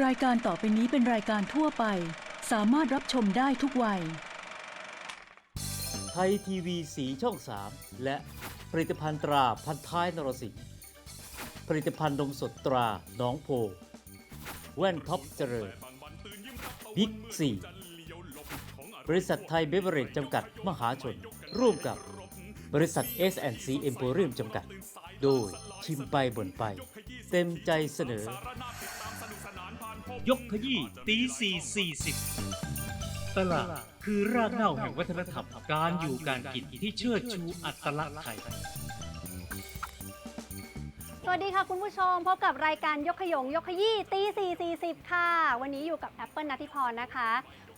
รายการต่อไปนี้เป็นรายการทั่วไป สามารถรับชมได้ทุกวัย ไทยทีวีสีช่อง 3 และผลิตภัณฑ์ตราพันท้ายนรสิงห์ผลิตภัณฑ์นมสดตราหน้องโพ แว่นท็อปเจริญบิ๊กซีบริษัทไทยเบเวอร์เรจจำกัดมหาชน ร่วมกับบริษัท S&C e m p o r i u m จำกัด โดยชิมไปบ่นไป เต็มใจเสนอ ยกขยี้ตีสี่สี่สิบตลาดคือรากเหง้าแห่งวัฒนธรรมการอยู่การกินที่เชิดชูอัตลักษณ์ไทย สวัสดีค่ะคุณผู้ชมพบกับรายการยกขยงยกขยี้ตี4 40 ค่ะ วันนี้อยู่กับแอปเปิลนัทธิพรนะคะ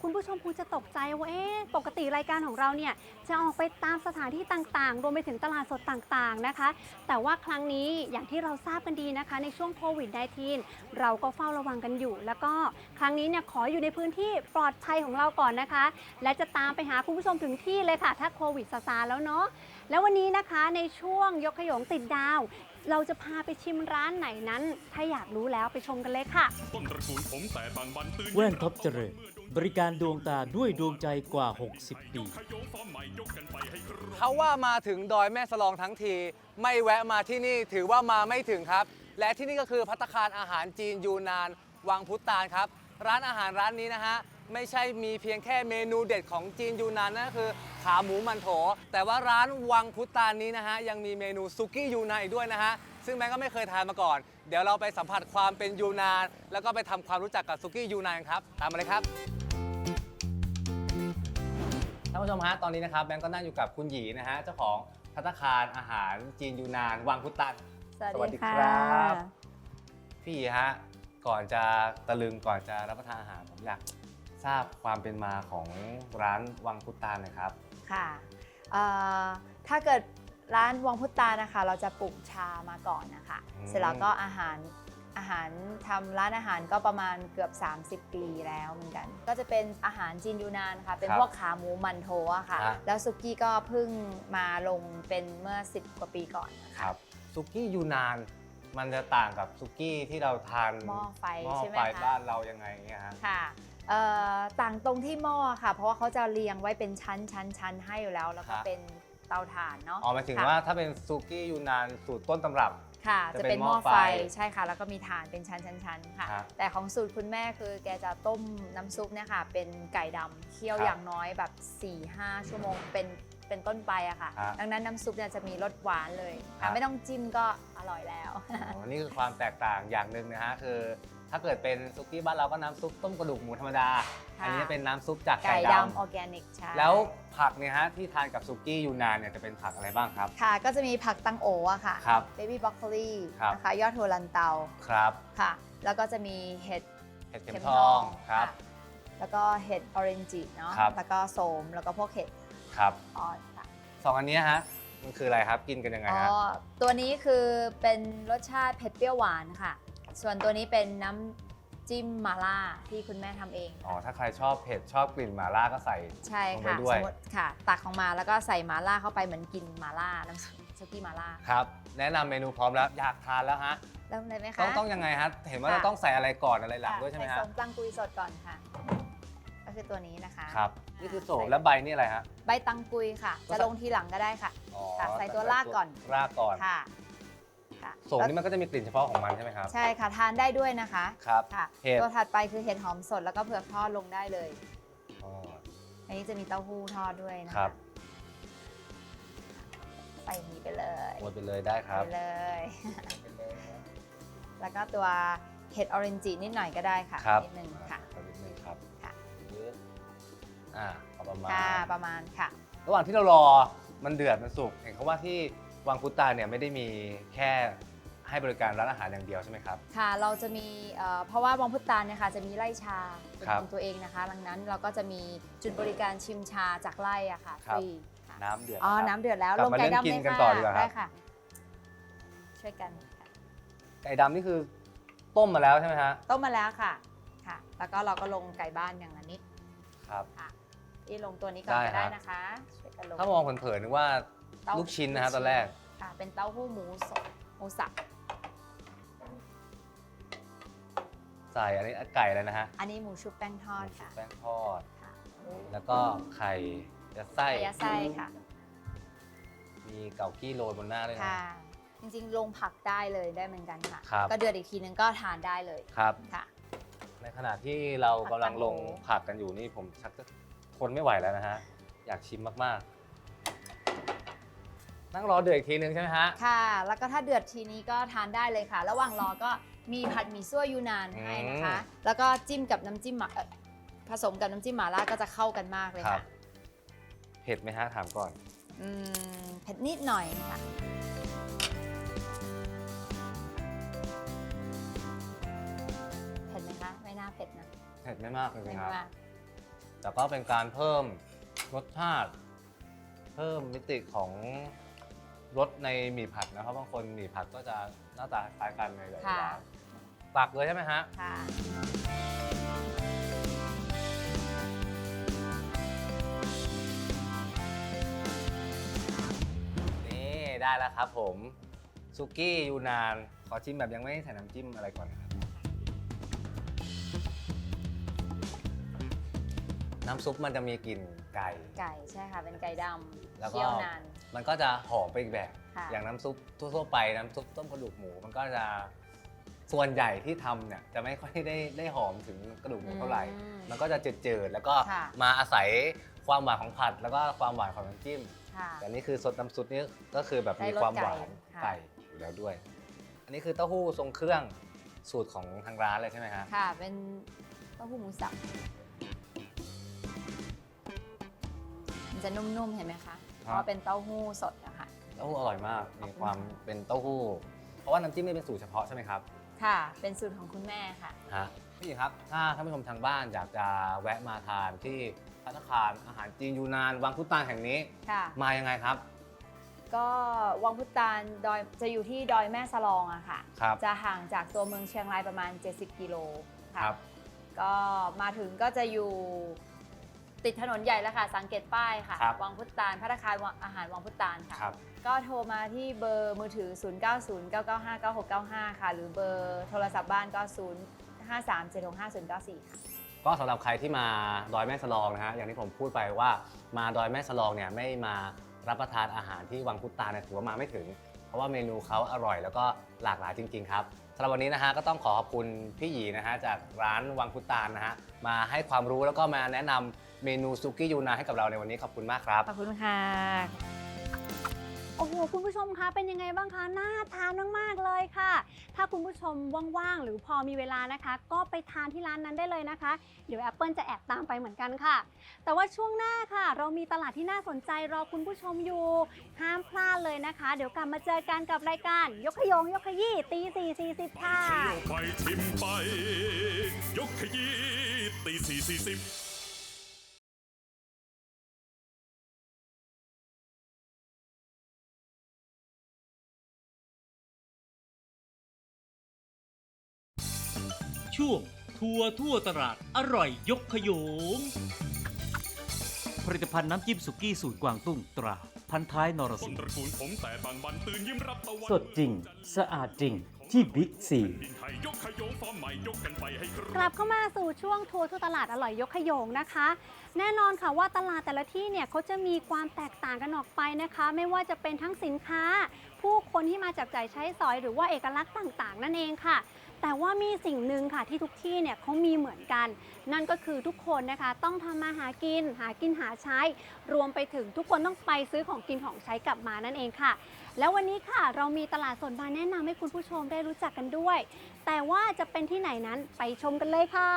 คุณผู้ชมคงจะตกใจว่าเอ๊ะปกติรายการของเราเนี่ยจะออกไปตามสถานที่ต่างๆ รวมไปถึงตลาดสดต่างๆนะคะ แต่ว่าครั้งนี้อย่างที่เราทราบกันดีนะคะ ในช่วงโควิด -19 เราก็เฝ้าระวังกันอยู่ แล้วก็ครั้งนี้เนี่ยขออยู่ในพื้นที่ปลอดภัยของเราก่อนนะคะ และจะตามไปหาคุณผู้ชมถึงที่เลยค่ะ ถ้าโควิดซาซาแล้วเนาะแล้ววันนี้นะคะในช่วงยกขยงติดดาว เราจะพาไปชิมร้านไหนนั้น ถ้าอยากรู้แล้วไปชมกันเลยค่ะ ต้นตระกูลผมแต่บางบันตื่นแว่นท็อปเจริญ บริการดวงตาด้วยดวงใจกว่า 60 ปี ขยงฟอร์มใหม่ยกกันไปให้ครบเขาว่ามาถึงดอยแม่สลองทั้งที ไม่แวะมาที่นี่ถือว่ามาไม่ถึงครับ และที่นี่ก็คือพัตตาคารอาหารจีนยูนาน วังพุตานครับ ร้านอาหารร้านนี้นะฮะ ไม่ใช่มีเพียงแค่เมนูเด็ดของจีนยูนานนั่นก็คือขาหมูมันโถ แต่ว่าร้านวังพุตานนี้นะฮะยังมีเมนูซุกี้ยูนานอีกด้วยนะฮะซึ่งแม่ก็ไม่เคยทานมาก่อน เดี๋ยวเราไปสัมผัสความเป็นยูนาน แล้วก็ไปทำความรู้จักกับซุกี้ยูนานครับ ตามมาเลยครับท่านผู้ชมฮะตอนนี้นะครับแบงก์ก็นั่งอยู่กับคุณหยีนะฮะเจ้าของพัตตาคารอาหารจีนยูนานวังพุตันสวัสดีครับ พี่หยีฮะก่อนจะตะลึงก่อนจะรับประทานอาหารผมอยาก ทราบความเป็นมาของร้านวังพุตานหนะครับ ค่ะเอ่อถ้าเกิดร้านวังพุตานะคะ เราจะปลูกชามาก่อนนะคะ อืม เสร็จแล้วก็อาหารอาหารทำร้านอาหารก็ประมาณเกือบ 30 ปีแล้วเหมือนกัน ก็จะเป็นอาหารจีนยูนานค่ะ เป็นพวกขาหมูมันโถอะค่ะ อะ แล้วซุกี้ก็เพิ่งมาลงเป็นเมื่อ 10 กว่าปีก่อนนะคคะรับซุกี้ยูนาน มันจะต่างกับซุกี้ที่เราทานหม้อไฟหม้อใช่ไหมไฟคะ บ้านเรายังไงเงี้ยฮะ ค่ะเอ่อ ต่างตรงที่หม้อค่ะ เพราะว่าเขาจะเรียงไว้เป็นชั้นชั้นชั้นให้อยู่แล้ว แล้วก็ครับเป็นเตาถ่านเนาะอ๋อหมายถึงค่ะว่าถ้าเป็นซุกี้ยูนานสูตรต้นตำรับค่ะ จะจะเป็เป็นนหหม้ม้ออไฟไฟใช่ค่ะ แล้วก็มีถ่านเป็นชั้นๆๆค่ะครับแต่ของสูตรคุณแม่คือแกจะต้มน้ำซุปเนี่ยค่ะ เป็นไก่ดำเคี่ยวครับอย่างน้อยแบบ4-5ชั่วโมงเป็นเป็นต้นไปอะค่ะครับดังนั้นน้ำซุปเนี่ยจะมีรสหวานเลยครัค่ะบไม่ต้องจิ้มก็อร่อยแล้วอ๋อนี่คือความแตกต่างอย่างหนึ่งนะฮะคือ ถ้าเกิดเป็นซุกี้บ้านเราก็น้ำซุปต้มกระดูกหมูธรรมดา ค่ะ อันนี้เป็นน้ำซุปจากไก่ไก่ดำดำออร์แกนิกใช่แล้วผักเนี่ยฮะที่ทานกับซุกี้ยูนานเนี่ยจะเป็นผักอะไรบ้างครับ ค่ะ ก็จะมีผักตังโออะค่ะครับ เบบี้บรอกโคลีครับ นะคะ ยอดโทลันเตาครับค่ะ แล้วก็จะมีเห็ดเห็ดเข็มทองครับะแล้วก็เห็ดออเรนจิเนาะครับ แล้วก็โสมแล้วก็พวกเห็ดครับออสค่ะสองอันเนี้ยฮะมันคืออะไรครับกินกันยังไงอ๋อฮะตัวนี้คือเป็นรสชาติเผ็ดเปรี้ยวหวานค่ะ ส่วนตัวนี้เป็นน้ำจิ้มมาล่าที่คุณแม่ทำเอง อ๋อ ถ้าใครชอบเผ็ดชอบกลิ่นหม่าล่าก็ใส่ใช่ลงไปค่ะด้วยสมมติค่ะ ตักออกมาแล้วก็ใส่มาล่าเข้าไปเหมือนกินมาล่าน้ำซุกี้มาล่าครับ แนะนำเมนูพร้อมแล้ว อยากทานแล้วฮะ เริ่มเลยไหมคะ ต้องต้องยังไงฮะ เห็นว่าค่ะ เราต้องใส่อะไรก่อนอะไรหลังค่ะด้วยใช่ไหมใส่ฮะส้มปลังกุยสดก่อนค่ะ ก็คือตัวนี้นะคะครับ นี่คือโสมใส่และใบนี่อะไรฮะ ใบตังกุยค่ะก็จะใส่ลงทีหลังก็ได้ค่ะ อ๋อค่ะใส่ตัวรากก่อน รากก่อน ค่ะ ค่ะโสมนี่มันก็จะมีกลิ่นเฉพาะของมันใช่ไหมครับ ใช่ค่ะทานได้ด้วยนะคะครับค่ะเห็ด ตัวถัดไปคือเห็ดหอมสดแล้วก็เผือกทอดลงได้เลย อ๋อ อันนี้จะมีเต้าหู้ทอดด้วยนะะครับ ใส่อย่างนี้ไปเลยหมดไปเลยได้ครับ ไปเลย แล้วก็ตัวเห็ดออเรนจินิดหน่อยก็ได้ค่ะครับ นิดนึงค่ะ ขอนิดนึงครับค่ะ อ่าเอาประมาณ ค่ะประมาณค่ะ ระหว่างที่เรารอมันเดือดมันสุกเห็นเขาว่าที่ วังพุตาเนี่ยไม่ได้มีแค่ให้บริการร้านอาหารอย่างเดียวใช่ไหมครับ ค่ะ เราจะมีเอ่อเพราะว่าวังพุตานเนี่ยค่ะจะมีไร่ชาเป็นครับของตัวเองนะคะ ดังนั้นเราก็จะมีจุดบริการชิมชาจากไร่อะค่ะครับฟรีค่ะน้ำเดือดอ๋อ นะครับ น้ำเดือดแล้วกลับลงมาไก่เรื่องดำกิเลนยกันค่ะต่อดีกว่าครับ ได้ค่ะ ช่วยกันค่ะไก่ดำนี่คือต้มมาแล้วใช่ไหมฮะต้มมาแล้วค่ะค่ะ แล้วก็เราก็ลงไก่บ้านอย่างละนิดครับค่ะที่ลงตัวนี้ก่อนได้ก็ได้ฮะนะคะช่วยกันลงถ้ามองเผินๆนึกว่า เต้าลูกชิ้นนะฮะตอนแรก ค่ะเป็นเต้าหู้หมูสดหมูสับใส่อันนี้ไก่เลยนะฮะอันนี้หมูชุบแป้งทอดค่ะแป้งทอด ค่ะแล้วก็ไข่ยัดไส้ไก่ยัดไส้ค่ะมีเกากี้โรยบนหน้าด้วยนะ ค่ะ จริงๆ ลงผักได้เลยได้เหมือนกันค่ะ ครับ ก็เดือดอีกทีนึงก็ทานได้เลยครับ ค่ะ ในขณะที่เรากำลังลงผัผักกกันอยู่นี่ผมชักจะทนไม่ไหวแล้วนะฮะ อยากชิมมากๆ นั่งรอเดือดอีกทีนึงใช่ไหมฮะ ค่ะ แล้วก็ถ้าเดือดทีนี้ก็ทานได้เลยค่ะ ระหว่างรอก็มีผัดหมี่ซั่วยูนานให้นะคะอืมแล้วก็จิ้มกับน้ำจิ้มหม่าเอ่อผสมกับน้ำจิ้มหม่าล่าก็จะเข้ากันมากเลยครับค่ะ เผ็ดไหมฮะถามก่อน อืมเผ็ดนิดหน่อยค่ะ เผ็ดไหมคะ ไม่น่าเผ็ดนะเผ็ดไม่มากเลยไม่ครับ มากแต่ก็เป็นการเพิ่มรสชาติ เพิ่มมิติของ รสในหมี่ผัดนะครับบางคนหมี่ผัดก็จะหน้าตาคล้ายกันในหลายๆค่ะ ร้านตักเลยใช่ไหมฮะ ค่ะ นี่ได้แล้วครับผมซุกี้ยูนาน ขอชิมแบบยังไม่ใส่น้ำจิ้มอะไรก่อนนะครับ น้ำซุปมันจะมีกลิ่นไก่ ไก่ใช่ค่ะ เป็นไก่ดแล้วำก็ เคี่ยวนาน มันก็จะหอมไปอีกแบบ ค่ะ อย่างน้ำซุปทั่วๆไปน้ำซุปต้มกระดูกหมู มันก็จะส่วนใหญ่ที่ทำเนี่ยจะไม่ค่อยได้ได้หอมถึงกระดูกหมูเท่าไหร่ อืม มันก็จะจืดๆแล้วก็ค่ะ มาอาศัยความหวานของผัด แล้วก็ความหวานของน้ำจิ้ม ค่ะ แต่นี่คือซดน้ำซุปนี่ก็คือแบบมีได้รสความหวานไก่ค่ะไก่อยู่แล้วด้วย อันนี้คือเต้าหู้ทรงเครื่องสูตรของทางร้านเลยใช่ไหมฮะ ค่ะ เป็นเต้าหู้หมูสับ จะนุ่มๆ เห็นไหมคะเพราะว่าเป็นเต้าหู้สดนะคะ เต้าหู้อร่อยมากขอบมีคุณความค่ะเป็นเต้าหู้ เพราะว่าน้ำจิ้มนี่เป็นสูตรเฉพาะใช่ไหมครับ ค่ะ เป็นสูตรของคุณแม่ค่ะ ฮะ พี่หญิงครับ ถ้าท่านผู้ชมทางบ้านอยากจะแวะมาทานที่พัตตาคารอาหารจีนยูนาน วังพุตานแห่งนี้ ค่ะ มายังไงครับ ก็วังพุตานดอยจะอยู่ที่ดอยแม่สลองอะค่ะ ครับ จะห่างจากตัวเมืองเชียงรายประมาณ 70 กิโลค่ะครับก็มาถึงก็จะอยู่ ติดถนนใหญ่แล้วค่ะ สังเกตป้ายค่ะ ครับวังพุตานพัตตาคารวังอาหารวังพุตานค่ะ ครับ ก็โทรมาที่เบอร์มือถือ 0909959695 ค่ะ หรือเบอร์โทรศัพท์บ้านก็ 0537650094 ค่ะ ก็สำหรับใครที่มาดอยแม่สลองนะฮะอย่างที่ผมพูดไปว่ามาดอยแม่สลองเนี่ยไม่มารับประทานอาหารที่วังพุตานเนี่ยถือว่ามาไม่ถึง เพราะว่าเมนูเขาอร่อยแล้วก็หลากหลายจริง ๆ ครับสำหรับวันนี้นะฮะก็ต้องขอขอบคุณพี่หยีนะฮะจากร้านวังพุตานนะฮะมาให้ความรู้แล้วก็มาแนะนำ เมนูซุกี้ยูนานให้กับเราในวันนี้ขอบคุณมากครับ ขอบคุณค่ะ โอ้โห คุณผู้ชมคะเป็นยังไงบ้างคะ น่าทานมากๆเลยค่ะ ถ้าคุณผู้ชมว่างๆ หรือพอมีเวลานะคะ ก็ไปทานที่ร้านนั้นได้เลยนะคะ เดี๋ยวแอปเปิลจะแอบตามไปเหมือนกันค่ะ แต่ว่าช่วงหน้าค่ะ เรามีตลาดที่น่าสนใจรอคุณผู้ชมอยู่ ห้ามพลาดเลยนะคะ เดี๋ยวกลับมาเจอกันกับรายการ ยกขยงยกขยี้ตีสี่สี่สิบค่ะ เที่ยวไปชิมไป ยกขยี้ตีสี่สี่สิบ ช่วง ทัวร์ทั่วตลาดอร่อยยกขยง ผลิตภัณฑ์น้ำจิ้มสุกี้สูตรกวางตุ้งตรา พันท้ายนรต้สินงตระกูลผมแต่บางบันตื่นยิ้มรับตะวันสดจริง สะอาดจริงที่บิ๊กซี ดินไทยยกขยงฟอร์มใหม่ยกกันไปให้ครบกลับเข้ามาสู่ช่วงทัวร์ทั่วตลาดอร่อยยกขยงนะคะ แน่นอนค่ะว่าตลาดแต่ละที่เนี่ยเขาจะมีความแตกต่างกันออกไปนะคะ ไม่ว่าจะเป็นทั้งสินค้า ผู้คนที่มาจับจ่ายใช้สอยหรือว่าเอกลักษณ์ต่างๆ นั่นเองค่ะ แต่ว่ามีสิ่งหนึ่งค่ะที่ทุกที่เนี่ยเขามีเหมือนกัน นั่นก็คือทุกคนนะคะต้องทำมาหากินหากินหาใช้ รวมไปถึงทุกคนต้องไปซื้อของกินของใช้กลับมานั่นเองค่ะ แล้ววันนี้ค่ะเรามีตลาดสดมาแนะนำให้คุณผู้ชมได้รู้จักกันด้วย แต่ว่าจะเป็นที่ไหนนั้นไปชมกันเลยค่ะ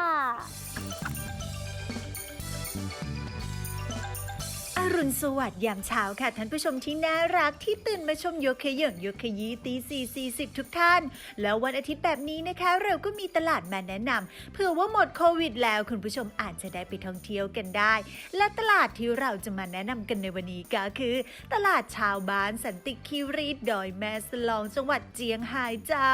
อรุณสวัสดิ์ยามเช้าค่ะท่านผู้ชมที่น่ารักที่ตื่นมาชมโยกขยงโยกขยี้ตีสี่สี่สิบทุกท่าน แล้ววันอาทิตย์แบบนี้นะคะ เราก็มีตลาดมาแนะนำเผื่อว่าหมดโควิด แล้วคุณผู้ชมอาจจะได้ไปท่องเที่ยวกันได้ และตลาดที่เราจะมาแนะนำกันในวันนี้ก็คือ ตลาดชาวบ้านสันติคีรีดอยแม่สลองจังหวัดเจียงไฮ้เจ้า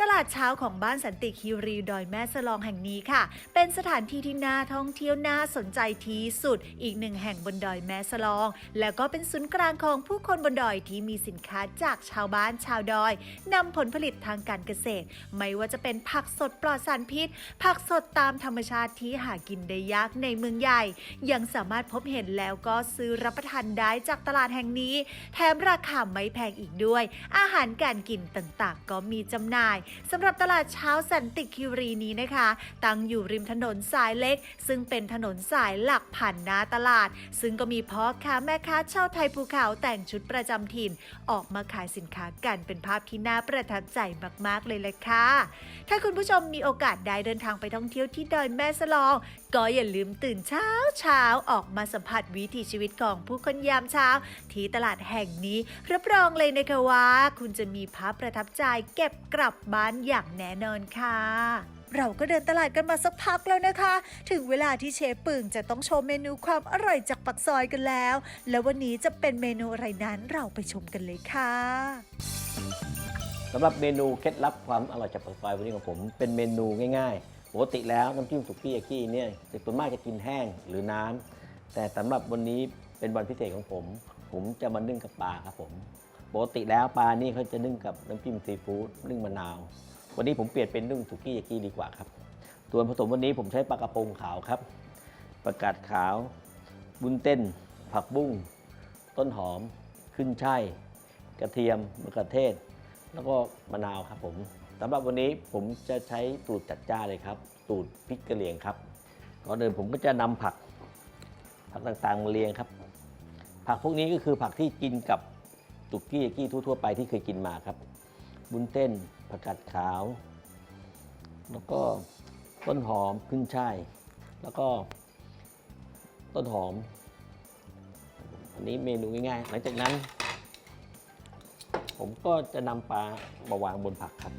ตลาดเช้าของบ้านสันติคีรีดอยแม่สลองแห่งนี้ค่ะ เป็นสถานที่ที่น่าท่องเที่ยวน่าสนใจที่สุด อีกหนึ่งแห่งบนดอยแม่สลอง แล้วก็เป็นศูนย์กลางของผู้คนบนดอยที่มีสินค้าจากชาวบ้านชาวดอยนำผลผลิตทางการเกษตร ไม่ว่าจะเป็นผักสดปลอดสารพิษ ผักสดตามธรรมชาติที่หากินได้ยากในเมืองใหญ่ ยังสามารถพบเห็นแล้วก็ซื้อรับประทานได้จากตลาดแห่งนี้ แถมราคาไม่แพงอีกด้วย อาหารการกินต่างๆ ก็มีจำหน่ายสำหรับตลาดเช้าสันติคิรีนี้นะคะ ตั้งอยู่ริมถนนสายเล็ก ซึ่งเป็นถนนสายหลักผ่านหน้าตลาด ซึ่งก็มีพ่อค้าแม่ค้าชาวไทยภูเขาแต่งชุดประจำถิ่น ออกมาขายสินค้ากันเป็นภาพที่น่าประทับใจมากๆเลยแหละค่ะ ถ้าคุณผู้ชมมีโอกาสได้เดินทางไปท่องเที่ยวที่ดอยแม่สลอง ก็อย่าลืมตื่นเช้าเช้าออกมาสัมผัสวิถีชีวิตของผู้คนยามเช้า ที่ตลาดแห่งนี้รับรองเลยนะคะว่า คุณจะมีภาพประทับใจเก็บกลับบ้านอย่างแน่นอนค่ะ เราก็เดินตลาดกันมาสักพักแล้วนะคะ ถึงเวลาที่เชฟปึ่งจะต้องโชว์เมนูความอร่อยจากปักซอยกันแล้ว แล้ววันนี้จะเป็นเมนูอะไรนั้นเราไปชมกันเลยค่ะสำหรับเมนูเคล็ดลับความอร่อยจากปากซอยวันนี้ของผมเป็นเมนูง่ายๆปกติแล้วน้ำจิ้มสุกี้ยากิเนี่ยส่วนมากจะกินแห้งหรือน้ำแต่สำหรับวันนี้เป็นวันพิเศษของผม ผมจะมานึ่งกับปลาครับผมปกติแล้วปลานี่เขาจะนึ่งกับน้ำจิ้มซีฟู้ดนึ่งมะนาว วันนี้ผมเปลี่ยนเป็นนึ่งสุกี้ยากิดีกว่าครับส่วนผสมวันนี้ผมใช้ปลากระพงขาวครับประกาศขาว บุญเต้น ผักบุ้ง ต้นหอม ขึ้นช่ายกระเทียมมะเขือเทศ แล้วก็มะนาวครับผมสำหรับวันนี้ผมจะใช้สูตรจัดจ้าเลยครับสูตรพริกกระเหรี่ยงครับก่อนอื่นผมก็จะนำผักผักต่างๆมาเรียงครับ ผักพวกนี้ก็คือผักที่กินกับตุกกี้ยากี้ทั่วๆไปที่เคยกินมาครับ บุญเต้น ผักกาดขาว แล้วก็ต้นหอมขึ้นช่าย แล้วก็ต้นหอม อันนี้เมนูง่ายๆ หลังจากนั้น ผมก็จะนำปลามาวางบนผักครับ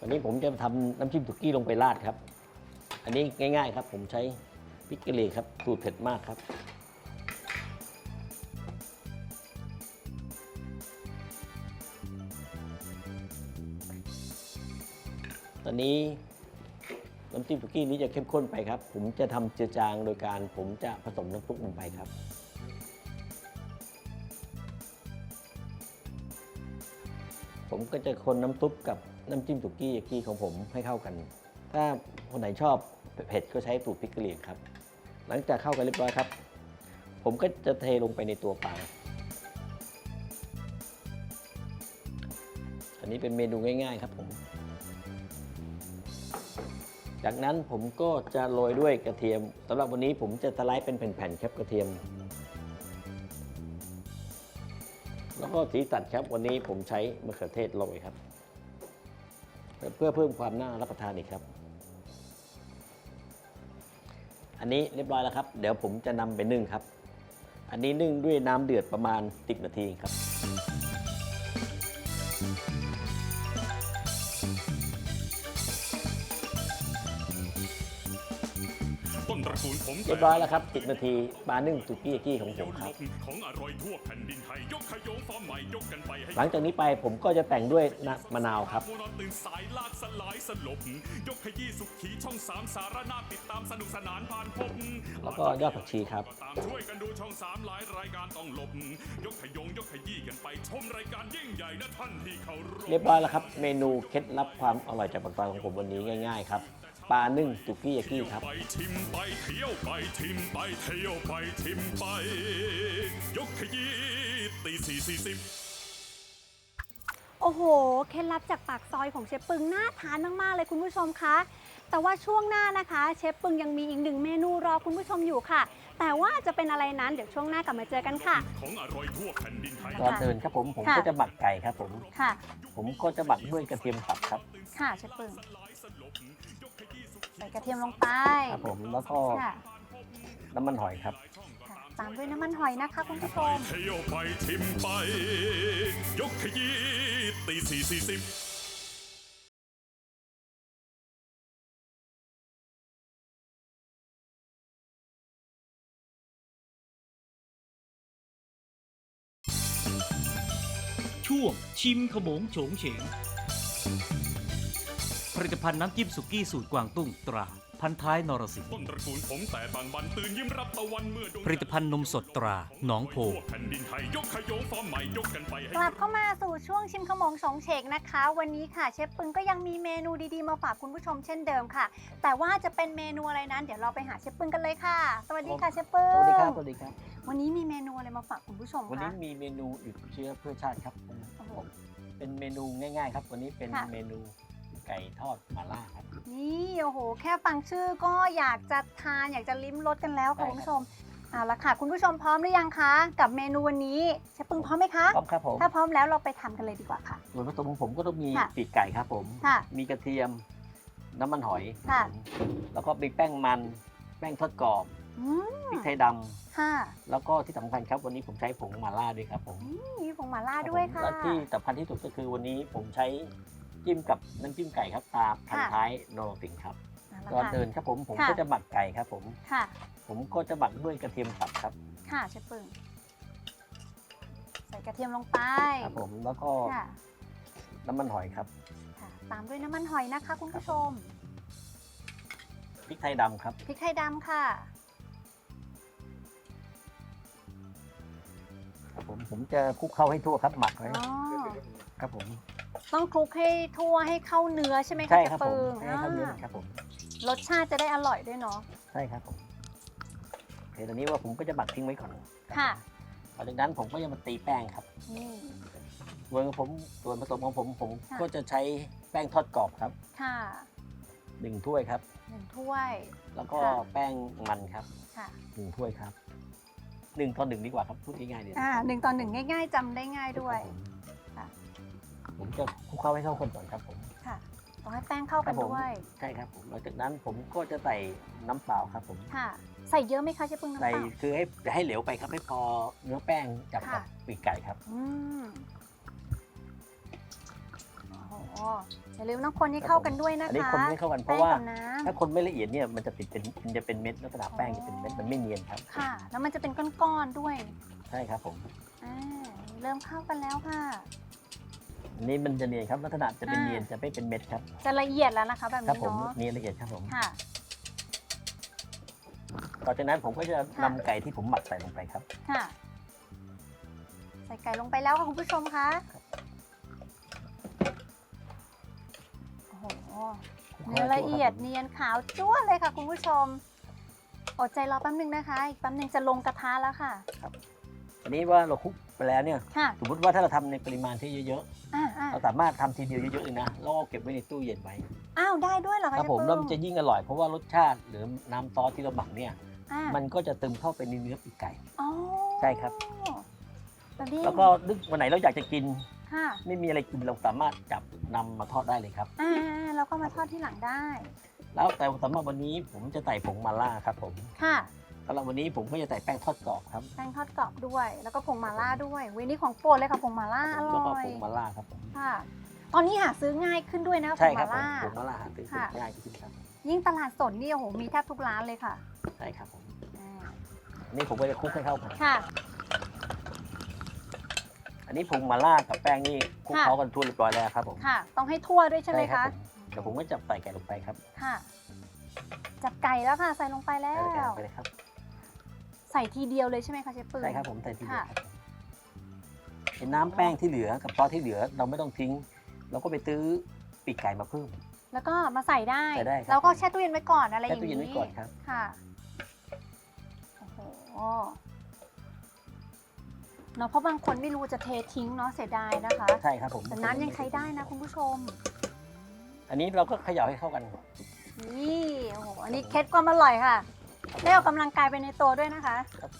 วันนี้ผมจะทำน้ำจิ้มสุกี้ลงไปราดครับ อันนี้ง่าย ๆ ครับ ผมใช้พริกกะเหรี่ครับ สูตรเผ็ดมากครับ นนี้น้ำจิ้มสุกี้นี้จะเข้มข้นไปครับ ผมจะทำเจือจางโดยการผมจะผสมน้ำซุปลงไปครับ ผมก็จะคนน้ำซุปกับน้ำจิ้มสุกี้ยากิของผมให้เข้ากัน ถ้าคนไหนชอบเผ็ดก็ใช้สูตรพริกกะเหรี่ยงครับ หลังจากเข้ากันเรียบร้อยครับ ผมก็จะเทลงไปในตัวปลาอันนี้เป็นเมนูง่าย ๆ ครับผม จากนั้นผมก็จะโรยด้วยกระเทียมสำหรับวันนี้ผมจะสไลด์เป็นแผ่นๆครับกระเทียม แล้วก็สีสันครับวันนี้ผมใช้มะเขือเทศโรยครับ เพื่อเพิ่มความน่ารับประทานอีกครับ อันนี้เรียบร้อยแล้วครับ เดี๋ยวผมจะนำไปนึ่งครับ อันนี้นึ่งด้วยน้ำเดือดประมาณ 10 นาทีครับ ต้นตระกูลผมเรียบร้อยแล้วครับ10นาทีปลานึ่งสุกี้ยากิของผมครับของอร่อยทั่วแผ่นดินไทยยกขยงฟอร์มใหม่ยกกันไปให้หลังจากนี้ไปผมก็จะแต่งด้วยน้ำมะนาวครับมัวนอนตื่นสายลากสลายสลบยกขยี้สุขีช่องสามสารนาติดตามสนุกสนานผ่านพบแล้วก็ยอดผักชีครับตามช่วยกันดูช่องสามหลายรายการต้องหลบยกขยงยกขยี้กันไปชมรายการยิ่งใหญ่นะท่านที่เขารพเรียบร้อยแล้วครับ เมนูเคล็ดลับความอร่อยจากปากซอยของผมวันนี้ง่ายๆครับ ปลานึ่งสุกี้ยากิครับ ไปชิมไปเที่ยวไปทิมไปเที่ยวไปทิมไป ยกขยี้ตีสี่สี่สิบ โอ้โห เคล็ดลับจากปากซอยของเชฟปึงน่าทานมาก ๆ เลยคุณผู้ชมคะ แต่ว่าช่วงหน้านะคะ เชฟปึงยังมีอีกหนึ่งเมนูรอคุณผู้ชมอยู่ค่ะ แต่ว่าจะเป็นอะไรนั้นเดี๋ยวช่วงหน้ากลับมาเจอกันค่ะ ของอร่อยทั่วแผ่นดินไทย ก่อนอื่นครับผมผมค่ะ ก็จะหมักไก่ครับผม ค่ะ ผมก็จะหมักด้วยกระเทียมสับครับ ค่ะเชฟปึง ใส่กระเทียมลงไปครับผมแล้วก็ค่ะน้ำมันหอยครับ ค่ะตามด้วยน้ำมันหอยนะคะคุณผู้ชม เที่ยวไปทิมไป ยกขยี้ตีสี่สี่สิบช่วงชิมขโมงโฉงเฉง ผลิตภัณฑ์น้ำจิ้มสุกี้สูตรกวางตุ้งตรา พันท้ายนรสิงห์ต้นตระกูลผมแต่บางบันตื่นยิ้มรับตะวันเมื่อดวงผลิตภัณฑ์นมสดตราหนองโพ ทั่วแผ่นดินไทยยกขยงฟอร์มใหม่ยกกันไปให้ กลับเข้ามาสู่ช่วงชิมขมงสงเฉกนะคะ วันนี้ค่ะเชฟปึงก็ยังมีเมนูดีๆมาฝากคุณผู้ชมเช่นเดิมค่ะ แต่ว่าจะเป็นเมนูอะไรนั้น เดี๋ยวเราไปหาเชฟปึงกันเลยค่ะ สวัสดีค่ะเชฟปึงสวัสดีครับ สวัสดีครับ วันนี้มีเมนูอะไรมาฝากคุณผู้ชมวันนี้คะ มีเมนูอึดเชื้อเพื่อชาติครับ โอ้โหเป็นเมนูง่าย ๆ ครับ วันนี้เป็นค่ะ เมนู ไก่ทอดหม่าล่าครับ นี่โอ้โห แค่ฟังชื่อก็อยากจะทานอยากจะลิ้มรสกันแล้วค่ะได้ครับ คุณผู้ชมเอาละค่ะ คุณผู้ชมพร้อมหรือยังคะ กับเมนูวันนี้เชฟปึงพร้อมไหมคะ พร้อมครับผมถ้าพร้อมแล้วเราไปทำกันเลยดีกว่าค่ะ ส่วนผสมของผมก็ต้องมีค่ะ ปีกไก่ครับผม ค่ะ มีกระเทียม น้ำมันหอย ค่ะผมแล้วก็มีแป้งมัน แป้งทอดกรอบอืมพริกไทยดำค่ะแล้วก็ที่สำคัญครับวันนี้ผมใช้ผงหม่าล่าด้วยครับผมนี่มีผงหม่าล่าด้วยค่ะ และที่สำคัญที่สุดก็คือวันนี้ผมใช้ จิ้มกับน้ำจิ้มไก่ครับตามพันค่ะท้ายโนโรติงครับเอาละก่อนค่ะเดินครับผมผมค่ะ ก็จะหมักไก่ครับผมค่ะ ผมก็จะหมักด้วยกระเทียมสับครับค่ะเชฟปึงใส่กระเทียมลงไปครับผมแล้วก็ค่ะน้ำมันหอยครับค่ะ ตามด้วยน้ำมันหอยนะคะ คุณผู้ชมพริกไทยดำครับพริกไทยดำค่ะ ครับผมผมจะคลุกเข้าให้ทั่วครับหมักไว้อ๋อ ครับผม ต้องคลุกให้ทั่วให้เข้าเนื้อใช่ไหมคะใช่เชครัฟบผปึมงใช่ครับเนื้ออ่าครับผมรสชาติจะได้อร่อยด้วยเนาะใช่ครับผมโอเคตอนนี้ว่าผมก็จะหมักทิ้งไว้ก่อนค่ะหลังจากนั้นผมก็จะมาตีแป้งครับนี่ ส่วนของผมส่วนผสมของผมผมค่ะ ก็จะใช้แป้งทอดกรอบครับค่ะหนึ่งถ้วยครับ หนึ่งถ้วย แล้วก็ค่ะ แป้งมันครับค่ะหนึ่งถ้วยครับหนึ่งต่อหนึ่งดีกว่าครับพูดง่ายๆเลยอ่าหนึ่งต่อหนึ่งง่าย ๆจำได้ง่ายด้วย ครับผมค่ะ ผมจะคลุกเข้าให้เข้าคนก่อนครับผมค่ะ ต้องให้แป้งเข้ากันครับผมด้วย ใช่ครับผมหลังจากนั้นผมก็จะใส่น้ำเปล่าครับผมค่ะ ใส่เยอะไหมคะเชฟปึงน้ำใส่เปล่าคือให้ให้เหลวไปครับให้พอเนื้อแป้งจับกับค่ะปีกไก่ครับอืมโอ้โหอย่าลืมต้องคนให้เข้ากันด้วยนะคะอันนี้คนให้เข้ากันเพแป้ราะงว่า กับน้ถ้าคนไม่ละเอียดเนี่ยมันจะติดเป็นมันจะเป็นเม็ดลักษณะแป้งจะเป็นเม็ดมันไม่เนียนครับำค่ะ แล้วมันจะเป็นก้อนๆด้วย ใช่ครับผม อ่าเริ่มเข้ากันแล้วค่ะ อันนี้มันจะเนียนครับลักษณะจะเป็นอ่าเนียนจะไม่เป็นเม็ดครับ จะละเอียดแล้วนะคะ แบบครับนี้ผมเนาะเนียนละเอียดครับผมค่ะ ต่อจากนั้นผมก็จะค่ะนำไก่ที่ผมหมักใส่ลงไปครับ ค่ะ ใส่ไก่ลงไปแล้วค่ะคุณผู้ชมคะโอ้โหเนื้อละเอียดเนียนขาวจ้วนเลยค่ะ คุณผู้ชม อดใจรอแป๊บนึงนะคะ อีกแป๊บนึงจะลงกระทะแล้วค่ะ อันนี้ว่าเราคลุกไปแล้วเนี่ย ค่ะ สมมติว่าถ้าเราทำในปริมาณที่เยอะอ่า อ่าๆเราสามารถทำทีเดียวเยอะๆเลยนะแล้วก็เก็บไว้ในตู้เย็นไว้อ้าวได้ด้วยเหรอคะครับผมเชฟแล้วปึ้มันจะยิ่งอร่อยเพราะว่ารสชาติหรือน้ำซอสที่เราหมักเนี่ยอ่ามันก็จะซึมเข้าไปในเนื้อปีกไก่อ๋อใช่ครับ แบบนี้แล้วก็นึกวันไหนเราอยากจะกิน ค่ะไม่มีอะไรกินเราสามารถจับนำมาทอดได้เลยครับ อ่าแล้วก็มาทอดที่หลังได้แล้วแต่สำหรับวันนี้ผมจะใส่ผงมาล่าครับผม ค่ะ สำหรับวันนี้ผมก็จะใส่แป้งทอดกรอบครับแป้งทอดกรอบด้วย แล้วก็ผงมาล่าด้วยเวยนี่ของโปรดเลยค่ะผงมาล่าอแล้วก็ร่อยผงมาล่าครับผมค่ะ ตอนนี้หาซื้อง่ายขึ้นด้วยนะผใช่งครัมาบผมล่า ผงมาล่าหาซื้อค่ะ ง่ายขึ้นครับยิ่งตลาดสดนี่โอ้โหมีแทบทุกร้านเลยค่ะใช่ครับผมอ่าอันนี้ผมก็จะคลุกให้เข้ากันค่ะ อันนี้ผงมาล่ากับแป้งนี่คลุกค่ะเข้ากันทั่วเรียบร้อยแล้วครับผมค่ะ ต้องให้ทั่วด้วยใช่ไหมรัคะบผมเดี๋ยวผมก็จับใส่ไก่ลงไปครับค่ะ จับไก่แล้วค่ะใส่ลงไปแล้ใส่ไก่ลวงไปเลยครับใส่ทีเดียวเลยใช่ไหมคะเชฟปืน ใช่ครับผมใส่ทีเดียวค่ะ ครับผมเห็นน้ำแป้งที่เหลือกับซอสที่เหลือเราไม่ต้องทิ้ง เราก็ไปซื้อปีกไก่มาเพิ่ม แล้วก็มาใส่ได้ ใส่ได้ครับ แล้วก็แช่ตู้เย็นไว้ก่อนอะไรอแช่ย่างตู้นี้เย็นไว้ก่อนครับค่ะโอ้โหเนาะเพราะบางคนไม่รู้จะเททิ้งเนาะเสียดายนะคะ ใช่ครับผมแต่น้ำยังใช้ได้นะคุณผู้ชม อันนี้เราก็เขย่าให้เข้ากัน นี่โอ้โหอันนี้เคล็ดความอร่อยค่ะ ได้ออกกำลังกายไปในตัวด้วยนะคะครับ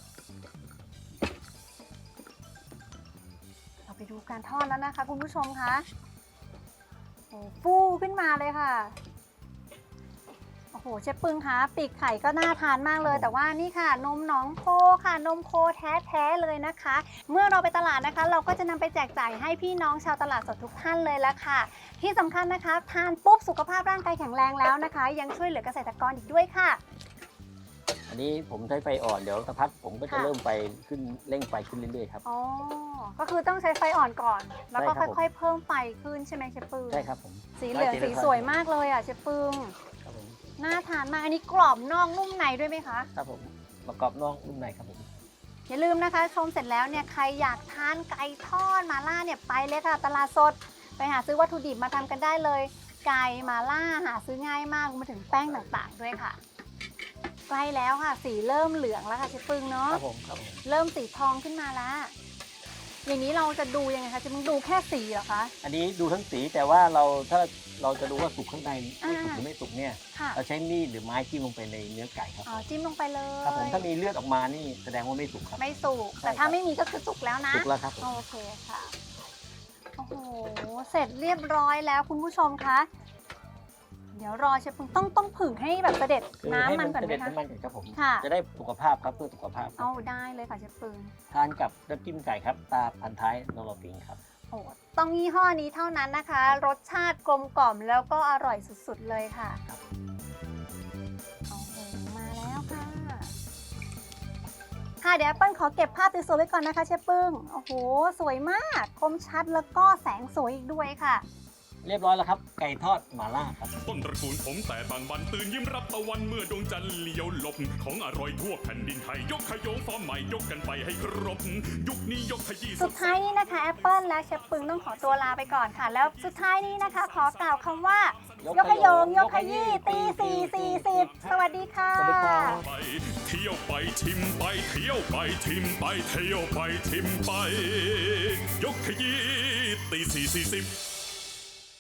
เราไปดูการทอดแล้วนะคะ คุณผู้ชมคะโอ้ฟูขึ้นมาเลยค่ะ โอ้โหเชฟปึงคะปีกไข่ก็น่าทานมากเลย แต่ว่านี่ค่ะ นมหนองโคค่ะ นมโคแท้ๆเลยนะคะ เมื่อเราไปตลาดนะคะ เราก็จะนำไปแจกจ่ายให้พี่น้องชาวตลาดสดทุกท่านเลยละค่ะ ที่สำคัญนะคะ ทานปุ๊บสุขภาพร่างกายแข็งแรงแล้วนะคะ ยังช่วยเหลือเกษตรกรอีกด้วยค่ะ อันนี้ผมใช้ไฟอ่อนเดี๋ยวสักพักผมก็จะค่ะ เริ่มไฟขึ้นเร่งไฟขึ้นเรื่อยๆครับ อ๋อ ก็คือต้องใช้ไฟอ่อนก่อน แล้วก็ใช่ครับผม ค่อยๆ เพิ่มไฟขึ้นใช่ไหมเชฟปึงใช่ครับผม สีเหลืองได้สีสวยมากเลยอะเชฟปึงครับผมน่าทานมาก อันนี้กรอบนอกนุ่มในด้วยไหมคะ ครับผมประกอบน่องนุ่มในครับผม อย่าลืมนะคะชมเสร็จแล้วเนี่ยใครอยากทานไก่ทอดมาล่าเนี่ยไปเลยค่ะตลาดสด ไปหาซื้อวัตถุดิบมาทำกันได้เลย ไก่มาล่าหาซื้อง่ายมากรวมาถึงแป้งต่างๆด้วยค่ะ ใกล้แล้วค่ะ สีเริ่มเหลืองแล้วค่ะเชฟปึงเนาะครับผมครับผมเริ่มสีทองขึ้นมาแล้วอย่างนี้เราจะดูยังไงคะเชฟปึงดูแค่สีเหรอคะ อันนี้ดูทั้งสีแต่ว่าเราถ้าเราจะดูว่าสุกข้างในไม่สุกอ่า หรือไม่สุกเนี่ย ค่ะเราใช้มีดหรือไม้จิ้มลงไปในเนื้อไก่ครับอ๋อจิ้มลงไปเลยครับผมถ้ามีเลือดออกมานี่แสดงว่าไม่สุกครับ ไม่สุกใช่แต่ถ้าครับ ไม่มีก็คือสุกแล้วนะ สุกแล้วครับผม โอเคค่ะ โอ้โห เสร็จเรียบร้อยแล้วคุณผู้ชมคะ เดี๋ยวรอเชฟปึงต้องต้องผึ่งให้แบบเสด็จคือน้ำให้มันมันก่อนเสไหมด็จคะ น้ำมันก่อนครับผม ค่ะ จะได้สุขภาพครับเพื่อสุขภาพครับเอาได้เลยค่ะเชฟปึงทานกับน้ำจิ้มไก่ครับ ตาพันท้ายนอร์ฟิงครับ โอ้ต้องยี่ห้อนี้เท่านั้นนะคะ รสชาติกลมกล่อมแล้วก็อร่อยสุดๆเลยค่ะครับ โอ้โหมาแล้วค่ะ ค่ะเดี๋ยวแอปเปิ้ลขอเก็บภาพสวยๆไว้ก่อนนะคะเชฟปึ้งโอ้โห สวยมาก คมชัดแล้วก็แสงสวยอีกด้วยค่ะ เรียบร้อยแล้วครับ ไก่ทอดหม่าล่าครับ ต้นตระกูลผมแต่บางบันตื่นยิ้มรับตะวันเมื่อดวงจันทร์เลี้ยวหลบของอร่อยทั่วแผ่นดินไทย ยกขยงฟอร์มใหม่ยกกันไปให้ครบ ยุคนี้ยกขยี้สุดท้ายนี้นะคะแอปเปิลและเชฟปึงต้องขอตัวลาไปก่อนค่ะ แล้วสุดท้ายนี้นะคะ ขอกล่าวคำว่า ยยกกขขยยง ง ยกขยี้ตีสี่สี่สิบสวัสดีค่ะ สวัสดีครับ ไป เที่ยวไปชิมไป เที่ยวไปชิมไปเที่ยวไปชิมไป ยกขยี้ตีสี่สี่สิบ